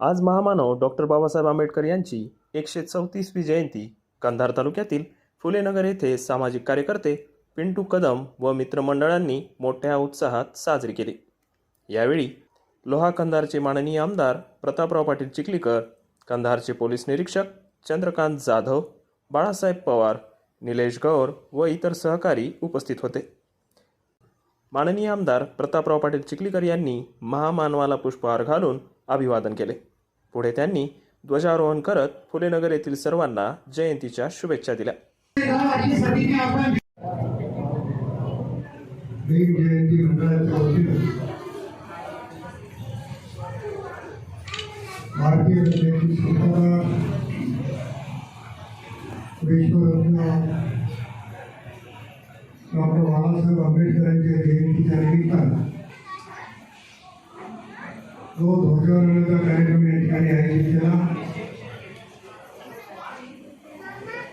आज महामानव डॉक्टर बाबासाहेब आंबेडकर यांची एकशे चौतीसवी जयंती कंधार तालुक्यातील फुलेनगर येथे सामाजिक कार्यकर्ते पिंटू कदम व मित्रमंडळांनी मोठ्या उत्साहात साजरी केली. यावेळी लोहा कंधारचे माननीय आमदार प्रतापराव पाटील चिखलीकर कंधारचे पोलीस निरीक्षक चंद्रकांत जाधव बाळासाहेब पवार निलेश गौर व इतर सहकारी उपस्थित होते. माननीय आमदार प्रतापराव पाटील चिखलीकर यांनी महामानवाला पुष्पहार घालून अभिवादन केले. पुढे त्यांनी ध्वजारोहण करत फुलेनगर येथील सर्वांना जयंतीच्या शुभेच्छा दिल्या. भारतीय डॉक्टर बाबासाहेब आंबेडकरांच्या जयंतीच्या निमित्तानं जो ध्वजारोहणाचा कार्यक्रम या ठिकाणी आयोजित केला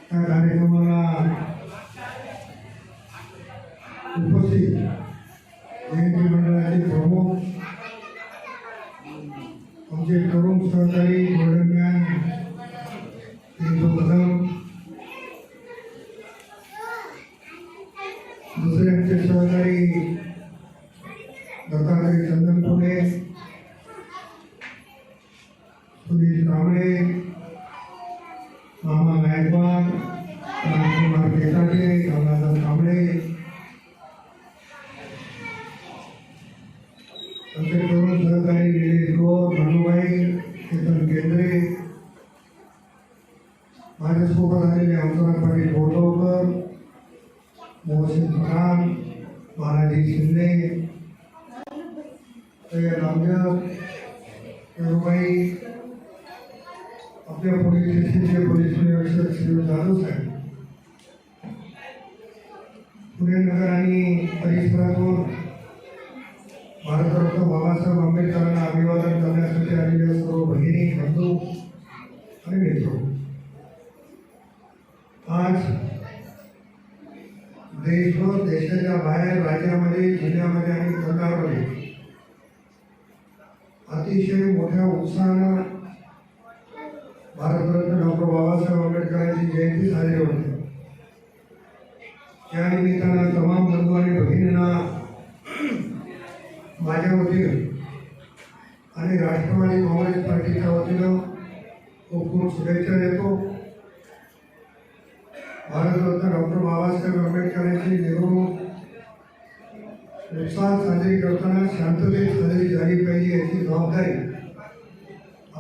त्या कार्यक्रमाला उपस्थित जयंती मंडळाचे प्रमुख आमचे तरुण सहकारी गोल्डनमॅन सुधीर कांबळे मामा गायकवाड राजकुमार केसाटे गंगाधर कांबळे आमचे तरुण सहकारी निलेश गोर भानुबाई केतन केंद्रे. माझ्यासोबत आलेले आमदार पाटील बोरगावकर मोहसिन पठाण महाराजी शिंदे रामदेव अमजद आपल्या पोलीस स्टेशनचे पोलीस निरीक्षक श्री जाधव साहेब पुणे नगर आणि परिसरातून भारतरत्न बाबासाहेब आंबेडकरांना अभिवादन करण्यासाठी आलेल्या सर्व बहिणी बंधू आणि मित्र. आज देशभर देशाच्या बाहेर राज्यामध्ये जिल्ह्यामध्ये आणि सरकारमध्ये अतिशय मोठ्या उत्साहानं भारतरत्न डॉक्टर बाबासाहेब आंबेडकरांची जयंती साजरी होते त्या निमित्तानं तमाम बंधू आणि भगिनींना माझ्या वतीनं आणि राष्ट्रवादी काँग्रेस पार्टीच्या वतीनं खूप खूप शुभेच्छा देतो भारतरत्न डॉक्टर बाबासाहेब आंबेडकरांची निवडणूक उत्साहात साजरी करताना शांततेत साजरी झाली पाहिजे याची जबाबदारी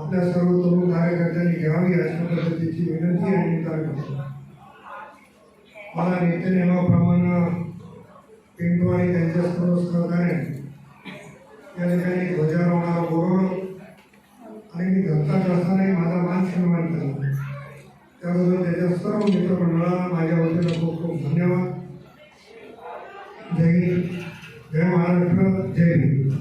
आपल्या सर्व तरुण कार्यकर्त्यांनी घ्यावी अशा पद्धतीची विनंती आणि निकाल करतो. मला नित्यनियमाप्रमाणे पिंटू आणि त्यांच्या सर्व सहकार्याने या ठिकाणी ध्वजारोहणाला बोलवलं आणि मी घरचाच असतानाही माझा मान सन्मान केला. त्याबद्दल त्याच्या सर्व मित्रमंडळाला माझ्या वतीनं खूप खूप धन्यवाद. जय हिंद. जय महाराष्ट्र. जय हिंद.